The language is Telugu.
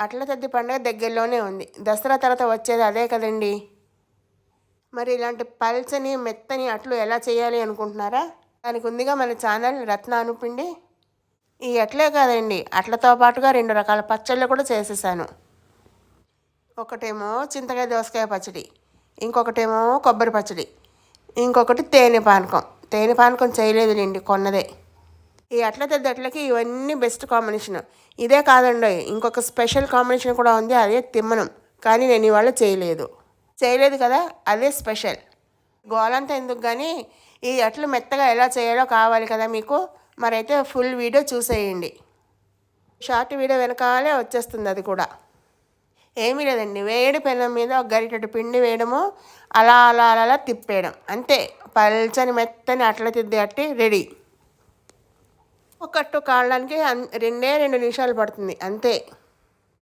అట్ల తద్ది పండుగ దగ్గరలోనే ఉంది. దసరా తర్వాత వచ్చేది అదే కదండి. మరి ఇలాంటి పల్చని మెత్తని అట్లు ఎలా చేయాలి అనుకుంటున్నారా? దానికి ఉందిగా మన ఛానల్ రత్న అనుపిండి. ఈ అట్లే కాదండి అట్లతో పాటుగా రెండు రకాల పచ్చళ్ళు కూడా చేసేసాను. ఒకటేమో చింతకాయ దోసకాయ పచ్చడి ఇంకొకటేమో కొబ్బరి పచ్చడి ఇంకొకటి తేనె పానకం. తేనె పానకం చేయలేదులేండి కొన్నదే. ఈ అట్ల తెద్దట్లకి ఇవన్నీ బెస్ట్ కాంబినేషన్ ఇదే కాదండి ఇంకొక స్పెషల్ కాంబినేషన్ కూడా ఉంది అదే తిమ్మనం. కానీ నేను ఇవాళ చేయలేదు. చేయలేదు కదా అదే స్పెషల్ గోలంతా ఎందుకు కానీ ఈ అట్లు మెత్తగా ఎలా చేయాలో కావాలి కదా మీకు మరైతే ఫుల్ వీడియో చూసేయండి. షార్ట్ వీడియో వెనకాలే వచ్చేస్తుంది అది కూడా. ఏమీ లేదండి వేడి పెనం మీద ఒక గరిటెడు పిండి వేయడము అలా అలా అలా అలా తిప్పేయడం. అంతే పల్చని మెత్తని అట్ల తిద్ది అట్టి రెడీ. ఒకట్టు కాళ్ళడానికి అన్- రెండే రెండు నిమిషాలు పడుతుంది అంతే.